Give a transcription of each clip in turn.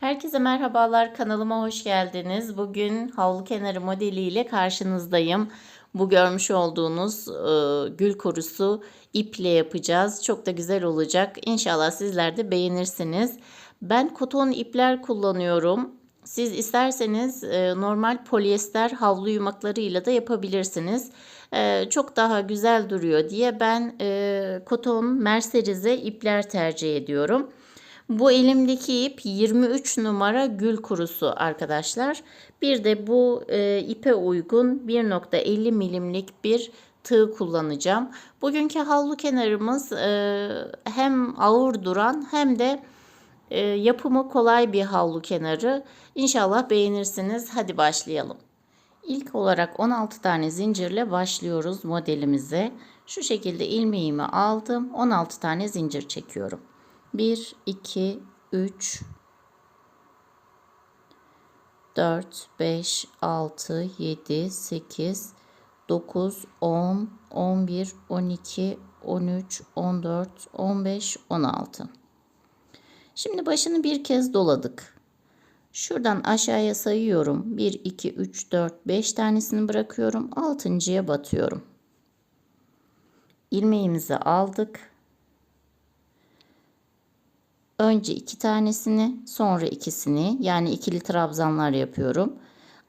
Herkese merhabalar kanalıma hoş geldiniz. Bugün havlu kenarı modeliyle karşınızdayım. Bu görmüş olduğunuz e, gül kurusu iple yapacağız. Çok da güzel olacak. İnşallah sizler de beğenirsiniz. Ben koton ipler kullanıyorum. Siz isterseniz e, normal polyester havlu yumaklarıyla da yapabilirsiniz. E, çok daha güzel duruyor diye ben e, koton merserize ipler tercih ediyorum. Bu elimdeki ip 23 numara gül kurusu arkadaşlar. Bir de bu e, ipe uygun 1.50 milimlik bir tığ kullanacağım. Bugünkü havlu kenarımız e, hem ağır duran hem de e, yapımı kolay bir havlu kenarı. İnşallah beğenirsiniz. Hadi başlayalım. İlk olarak 16 tane zincirle başlıyoruz modelimize. Şu şekilde ilmeğimi aldım. 16 tane zincir çekiyorum. 1, 2, 3, 4, 5, 6, 7, 8, 9, 10, 11, 12, 13, 14, 15, 16. Şimdi başını bir kez doladık. Şuradan aşağıya sayıyorum. 1, 2, 3, 4, 5 tanesini bırakıyorum. Altıncıya batıyorum. İlmeğimizi aldık. Önce iki tanesini, sonra ikisini yani ikili trabzanlar yapıyorum.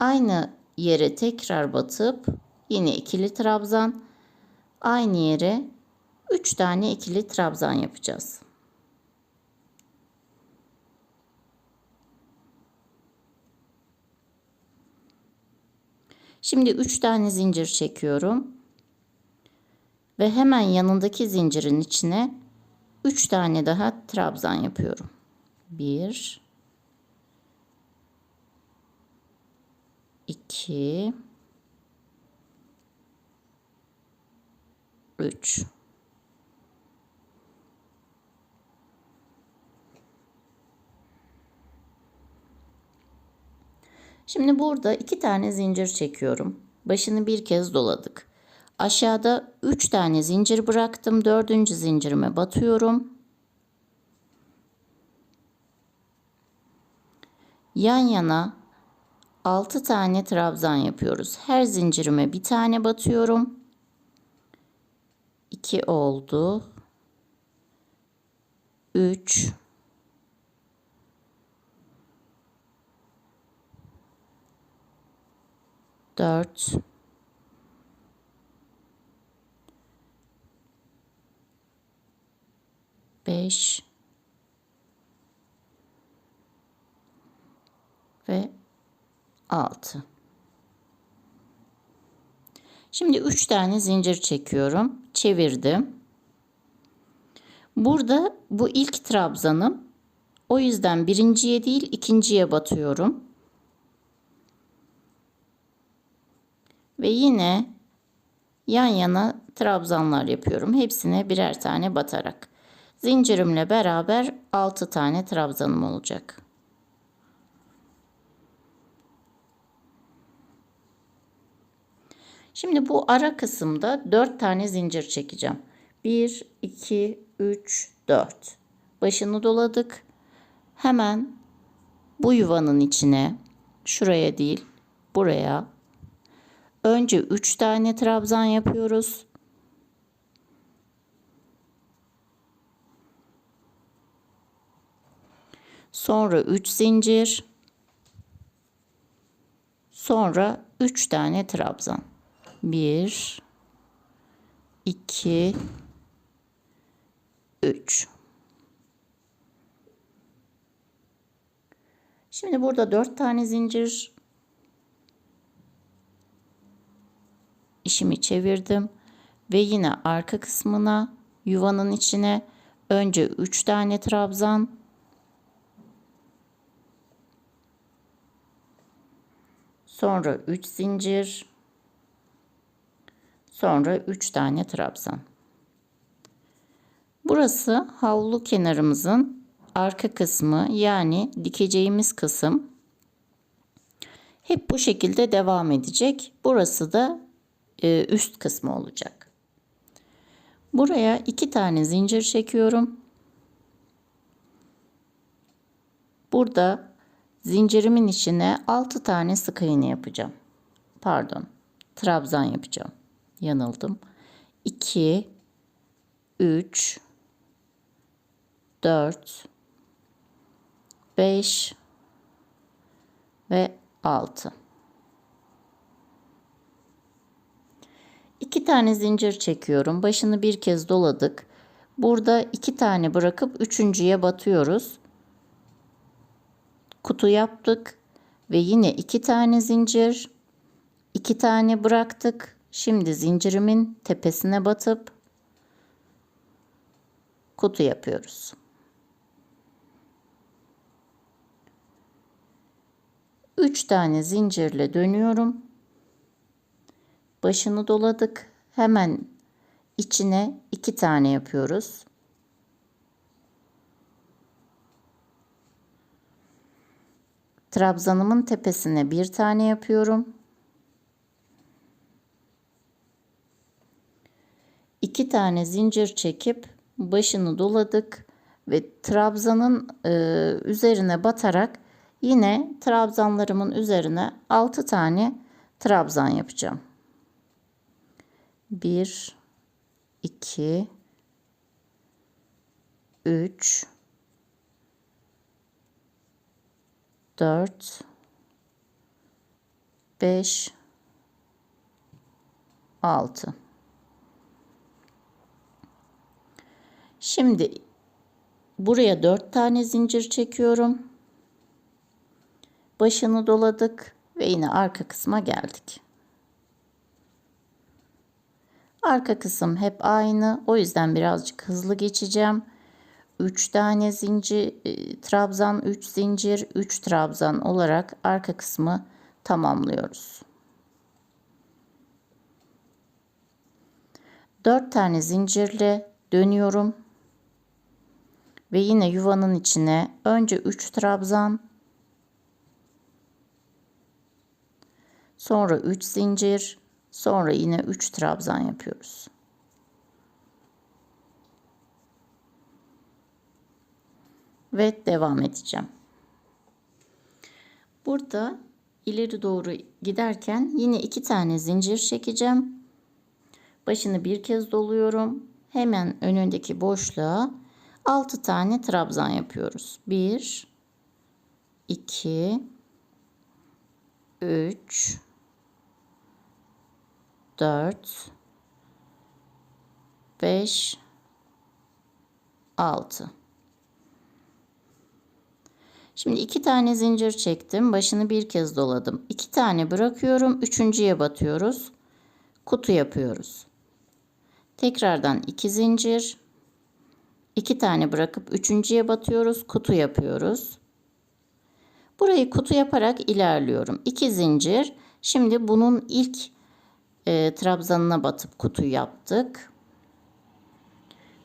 Aynı yere tekrar batıp yine ikili trabzan, aynı yere 3 tane ikili trabzan yapacağız. Şimdi 3 tane zincir çekiyorum. Ve hemen yanındaki zincirin içine 3 tane daha trabzan yapıyorum. 1 2 3 Şimdi burada iki tane zincir çekiyorum. Başını bir kez doladık. Aşağıda 3 tane zincir bıraktım. Dördüncü zincirime batıyorum. Yan yana 6 tane trabzan yapıyoruz. Her zincirime bir tane batıyorum. 2 oldu. 3 4 5 ve 6. Şimdi 3 tane zincir çekiyorum. Çevirdim. Burada bu ilk trabzanım. O yüzden birinciye değil ikinciye batıyorum. Ve yine yan yana trabzanlar yapıyorum. Hepsine birer tane batarak. Zincirimle beraber 6 tane trabzanım olacak. Şimdi bu ara kısımda 4 tane zincir çekeceğim. 1, 2, 3, 4. Başını doladık. Hemen bu yuvanın içine, şuraya değil, buraya önce 3 tane trabzan yapıyoruz. Sonra 3 zincir. Sonra 3 tane trabzan. 1 2 3 Şimdi burada 4 tane zincir işimi çevirdim ve yine arka kısmına yuvanın içine önce 3 tane trabzan Sonra 3 zincir. Sonra 3 tane trabzan. Burası havlu kenarımızın arka kısmı yani dikeceğimiz kısım. Hep bu şekilde devam edecek. Burası da e, üst kısmı olacak. Buraya iki tane zincir çekiyorum. Burada Zincirimin içine 6 tane sık iğne yapacağım. Pardon. Trabzan yapacağım. Yanıldım. 2 3 4 5 ve 6. 2 tane zincir çekiyorum. Başını bir kez doladık. Burada 2 tane bırakıp üçüncüye batıyoruz. Kutu yaptık ve yine 2 tane zincir. 2 tane bıraktık. Şimdi zincirimin tepesine batıp kutu yapıyoruz. 3 tane zincirle dönüyorum. Başını doladık. Hemen içine 2 tane yapıyoruz. Trabzanımın tepesine bir tane yapıyorum. İki tane zincir çekip başını doladık ve trabzanın e, üzerine batarak yine trabzanlarımın üzerine 6 tane trabzan yapacağım. 1 2 3 4 5 6 Şimdi buraya 4 tane zincir çekiyorum. Başını doladık ve yine arka kısma geldik. Arka kısım hep aynı. O yüzden birazcık hızlı geçeceğim. 3 tane zincir, e, trabzan, 3 zincir, 3 trabzan olarak arka kısmı tamamlıyoruz. 4 tane zincirle dönüyorum. Ve yine yuvanın içine önce 3 trabzan, sonra 3 zincir, sonra yine 3 trabzan yapıyoruz. Ve devam edeceğim. Burada ileri doğru giderken yine iki tane zincir çekeceğim. Başını bir kez doluyorum. Hemen önündeki boşluğa 6 tane trabzan yapıyoruz. 1 2 3 4 5 6 Şimdi iki tane zincir çektim. Başını bir kez doladım. İki tane bırakıyorum. Üçüncüye batıyoruz. Kutu yapıyoruz. Tekrardan iki zincir. iki tane bırakıp üçüncüye batıyoruz. Kutu yapıyoruz. Burayı kutu yaparak ilerliyorum. İki zincir. Şimdi bunun ilk e, trabzanına batıp kutu yaptık.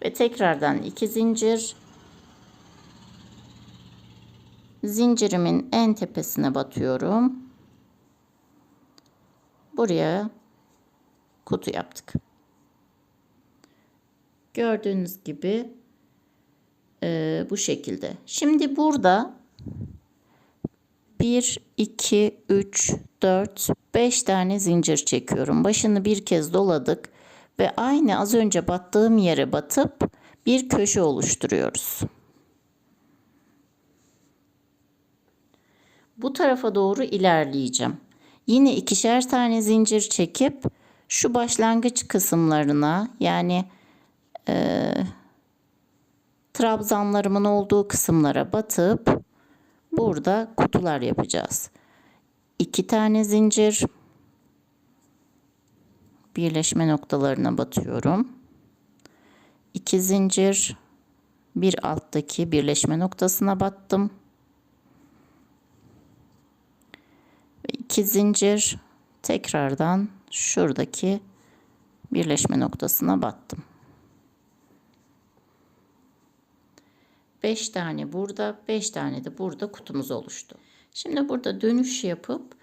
Ve tekrardan iki zincir. Zincirimin en tepesine batıyorum. Buraya kutu yaptık. Gördüğünüz gibi e, bu şekilde. Şimdi burada 1, 2, 3, 4, 5 tane zincir çekiyorum. Başını bir kez doladık ve aynı az önce battığım yere batıp bir köşe oluşturuyoruz. Bu tarafa doğru ilerleyeceğim. Yine ikişer tane zincir çekip şu başlangıç kısımlarına yani e, trabzanlarımın olduğu kısımlara batıp burada kutular yapacağız. İki tane zincir birleşme noktalarına batıyorum. İki zincir bir alttaki birleşme noktasına battım. 2 zincir tekrardan şuradaki birleşme noktasına battım. 5 tane burada, 5 tane de burada kutumuz oluştu. Şimdi burada dönüş yapıp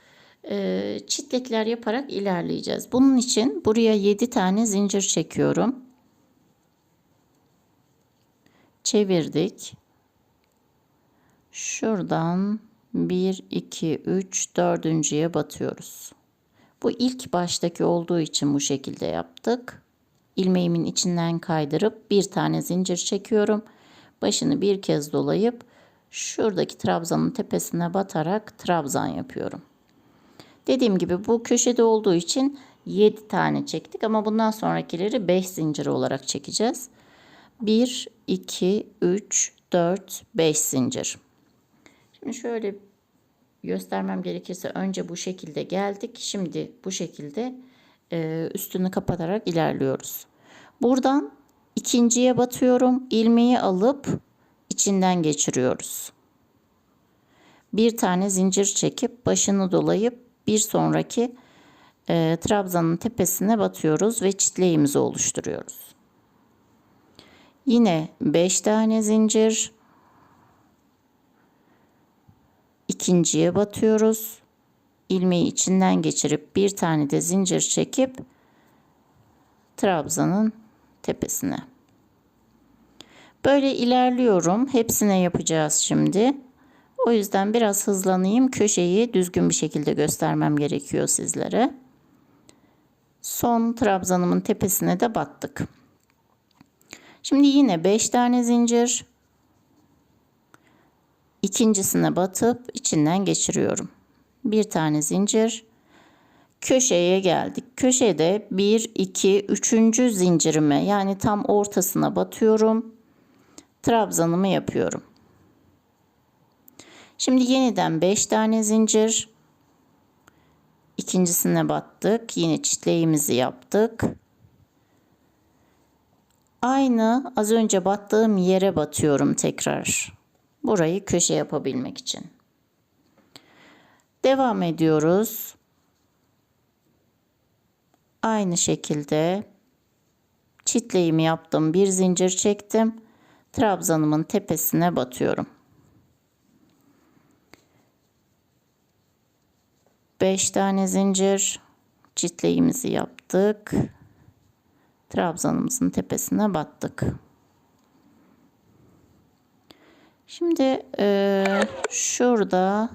e, çitlekler yaparak ilerleyeceğiz. Bunun için buraya 7 tane zincir çekiyorum. Çevirdik. Şuradan 1, 2, 3, dördüncüye batıyoruz. Bu ilk baştaki olduğu için bu şekilde yaptık. İlmeğimin içinden kaydırıp bir tane zincir çekiyorum. Başını bir kez dolayıp şuradaki trabzanın tepesine batarak trabzan yapıyorum. Dediğim gibi bu köşede olduğu için 7 tane çektik ama bundan sonrakileri 5 zincir olarak çekeceğiz. 1, 2, 3, 4, 5 zincir. Şimdi şöyle göstermem gerekirse önce bu şekilde geldik. Şimdi bu şekilde e, üstünü kapatarak ilerliyoruz. Buradan ikinciye batıyorum. ilmeği alıp içinden geçiriyoruz. Bir tane zincir çekip başını dolayıp bir sonraki e, trabzanın tepesine batıyoruz ve çitleğimizi oluşturuyoruz. Yine 5 tane zincir ikinciye batıyoruz. ilmeği içinden geçirip bir tane de zincir çekip trabzanın tepesine. Böyle ilerliyorum. Hepsine yapacağız şimdi. O yüzden biraz hızlanayım. Köşeyi düzgün bir şekilde göstermem gerekiyor sizlere. Son trabzanımın tepesine de battık. Şimdi yine 5 tane zincir. İkincisine batıp içinden geçiriyorum. Bir tane zincir. Köşeye geldik. Köşede 1, 2, 3. zincirime yani tam ortasına batıyorum. Trabzanımı yapıyorum. Şimdi yeniden 5 tane zincir. İkincisine battık. Yine çitleğimizi yaptık. Aynı az önce battığım yere batıyorum tekrar. Burayı köşe yapabilmek için. Devam ediyoruz. Aynı şekilde çitleğimi yaptım. Bir zincir çektim. Trabzanımın tepesine batıyorum. 5 tane zincir çitleğimizi yaptık. Trabzanımızın tepesine battık. Şimdi e, şurada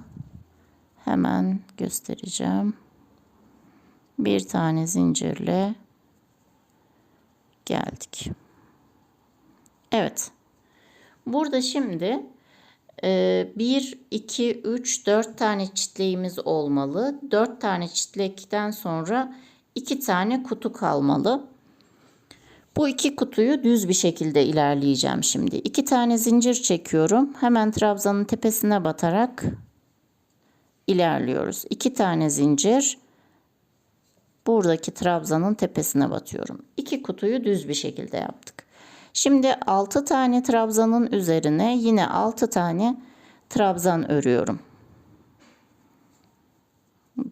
hemen göstereceğim. Bir tane zincirle geldik. Evet. Burada şimdi 1, 2, 3, 4 tane çitleğimiz olmalı. 4 tane çitlekten sonra 2 tane kutu kalmalı. Bu iki kutuyu düz bir şekilde ilerleyeceğim şimdi. 2 tane zincir çekiyorum. Hemen trabzanın tepesine batarak ilerliyoruz. 2 tane zincir buradaki trabzanın tepesine batıyorum. 2 kutuyu düz bir şekilde yaptık. Şimdi 6 tane trabzanın üzerine yine 6 tane trabzan örüyorum.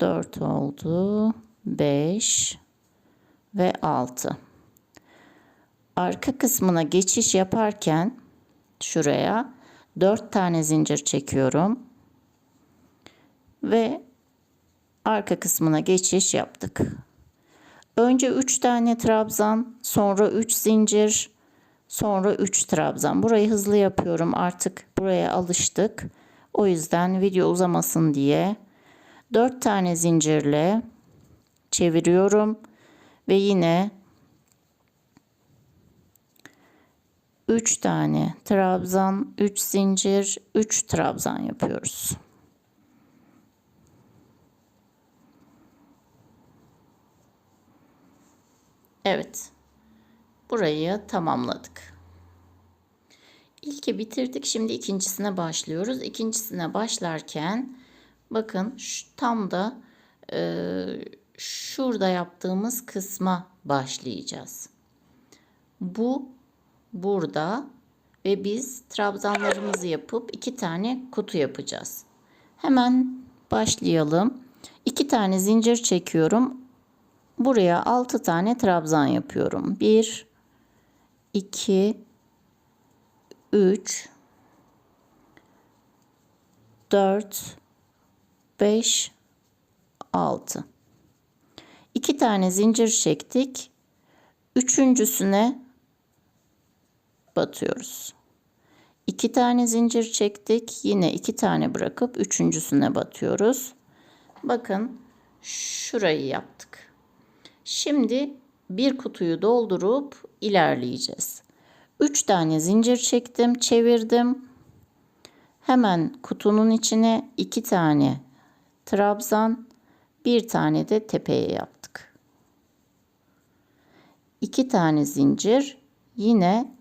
4 oldu. 5 ve 6. Arka kısmına geçiş yaparken şuraya 4 tane zincir çekiyorum. Ve arka kısmına geçiş yaptık. Önce 3 tane trabzan, sonra 3 zincir, Sonra 3 trabzan. Burayı hızlı yapıyorum. Artık buraya alıştık. O yüzden video uzamasın diye 4 tane zincirle çeviriyorum ve yine 3 tane trabzan, 3 zincir, 3 trabzan yapıyoruz. Evet. Burayı tamamladık. İlki bitirdik. Şimdi ikincisine başlıyoruz. İkincisine başlarken bakın şu, tam da e, şurada yaptığımız kısma başlayacağız. Bu burada ve biz trabzanlarımızı yapıp iki tane kutu yapacağız. Hemen başlayalım. İki tane zincir çekiyorum. Buraya altı tane trabzan yapıyorum. Bir, 2 3 4 5 6 2 tane zincir çektik. Üçüncüsüne batıyoruz. 2 tane zincir çektik. Yine 2 tane bırakıp üçüncüsüne batıyoruz. Bakın şurayı yaptık. Şimdi bir kutuyu doldurup ilerleyeceğiz. 3 tane zincir çektim, çevirdim. Hemen kutunun içine 2 tane trabzan, bir tane de tepeye yaptık. 2 tane zincir, yine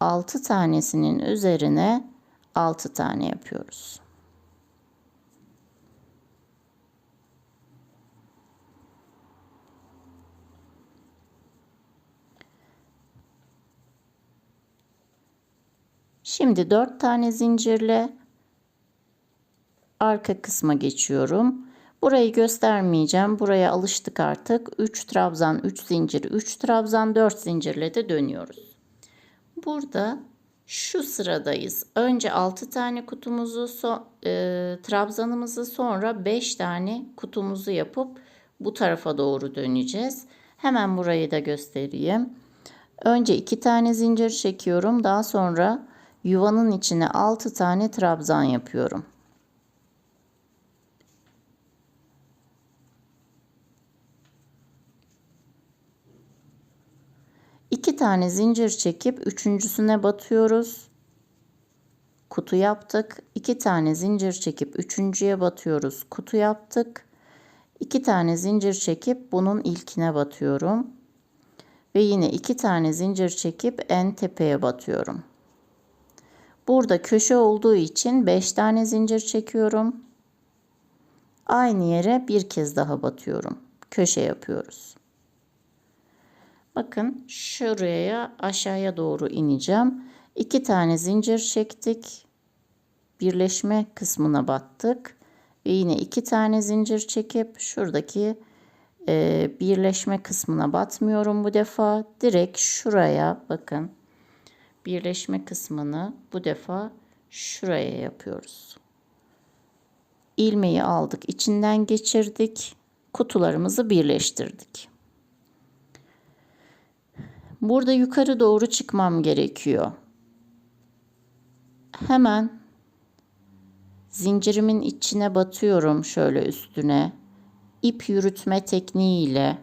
6 tanesinin üzerine 6 tane yapıyoruz. Şimdi 4 tane zincirle arka kısma geçiyorum. Burayı göstermeyeceğim. Buraya alıştık artık. 3 trabzan, 3 zincir, 3 trabzan, 4 zincirle de dönüyoruz. Burada şu sıradayız. Önce 6 tane kutumuzu, so, e, trabzanımızı sonra 5 tane kutumuzu yapıp bu tarafa doğru döneceğiz. Hemen burayı da göstereyim. Önce 2 tane zincir çekiyorum. Daha sonra yuvanın içine 6 tane trabzan yapıyorum. İki tane zincir çekip üçüncüsüne batıyoruz. Kutu yaptık. İki tane zincir çekip üçüncüye batıyoruz. Kutu yaptık. İki tane zincir çekip bunun ilkine batıyorum. Ve yine iki tane zincir çekip en tepeye batıyorum. Burada köşe olduğu için 5 tane zincir çekiyorum. Aynı yere bir kez daha batıyorum. Köşe yapıyoruz. Bakın şuraya aşağıya doğru ineceğim. 2 tane zincir çektik. Birleşme kısmına battık. Ve yine 2 tane zincir çekip şuradaki e, birleşme kısmına batmıyorum bu defa. Direkt şuraya bakın birleşme kısmını bu defa şuraya yapıyoruz. İlmeği aldık, içinden geçirdik. Kutularımızı birleştirdik. Burada yukarı doğru çıkmam gerekiyor. Hemen zincirimin içine batıyorum şöyle üstüne. İp yürütme tekniğiyle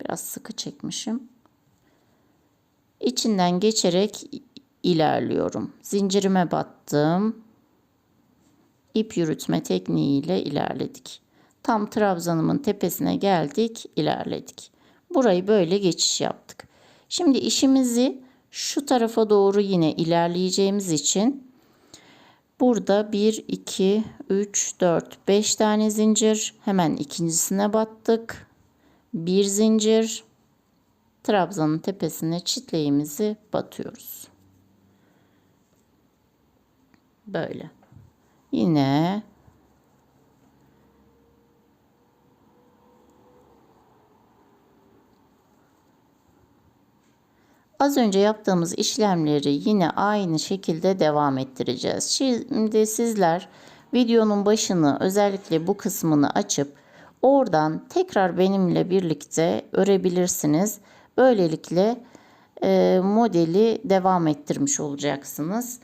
biraz sıkı çekmişim içinden geçerek ilerliyorum. Zincirime battım. İp yürütme tekniğiyle ilerledik. Tam trabzanımın tepesine geldik, ilerledik. Burayı böyle geçiş yaptık. Şimdi işimizi şu tarafa doğru yine ilerleyeceğimiz için burada 1 2 3 4 5 tane zincir hemen ikincisine battık. Bir zincir trabzanın tepesine çitleğimizi batıyoruz. Böyle. Yine Az önce yaptığımız işlemleri yine aynı şekilde devam ettireceğiz. Şimdi sizler videonun başını özellikle bu kısmını açıp oradan tekrar benimle birlikte örebilirsiniz. Böylelikle e, modeli devam ettirmiş olacaksınız.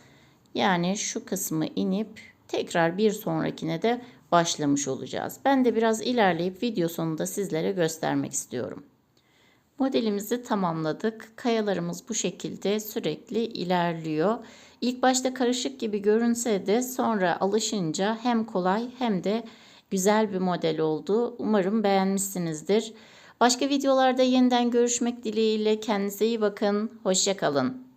Yani şu kısmı inip tekrar bir sonrakine de başlamış olacağız. Ben de biraz ilerleyip video sonunda sizlere göstermek istiyorum. Modelimizi tamamladık. Kayalarımız bu şekilde sürekli ilerliyor. İlk başta karışık gibi görünse de sonra alışınca hem kolay hem de güzel bir model oldu. Umarım beğenmişsinizdir. Başka videolarda yeniden görüşmek dileğiyle kendinize iyi bakın. Hoşçakalın.